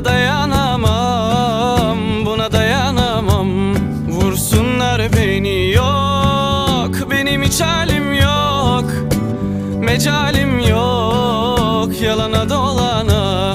Buna dayanamam, buna dayanamam. Vursunlar beni yok, benim hiç halim yok. Mecalim yok, yalana dolana.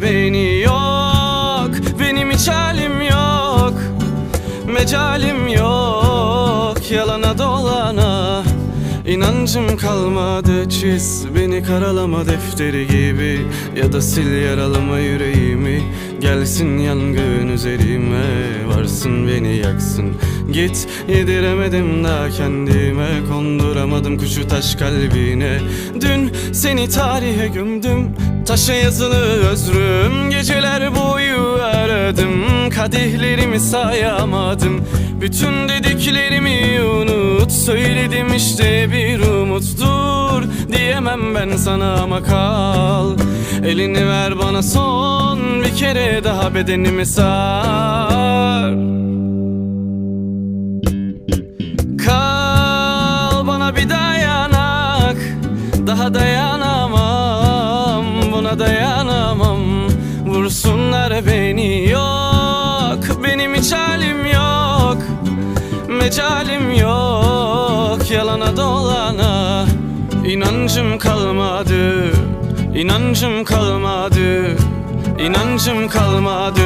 Beni yok. Benim hiç halim yok. Mecalim yok. Yalana dolana İnancım kalmadı çiz Beni karalama defteri gibi. Ya da sil yaralama yüreğimi Gelsin yangın üzerime. Varsın beni yaksın Git yediremedim daha kendime. Konduramadım kuşu taş kalbine. Dün seni tarihe gömdüm Taşa yazılı özrüm. Geceler boyu aradım Kadehlerimi sayamadım. Bütün dediklerimi unut Söyledim işte bir umut Dur diyemem ben sana ama kal. Elini ver bana son bir kere daha bedenimi sar. Kal bana bir dayanak Daha dayanamam Buna dayanamam. Vursunlar beni yok. Benim hiç halim yok Mecalim yok Yalana dolana. İnancım kalmadı İnancım kalmadı İnancım kalmadı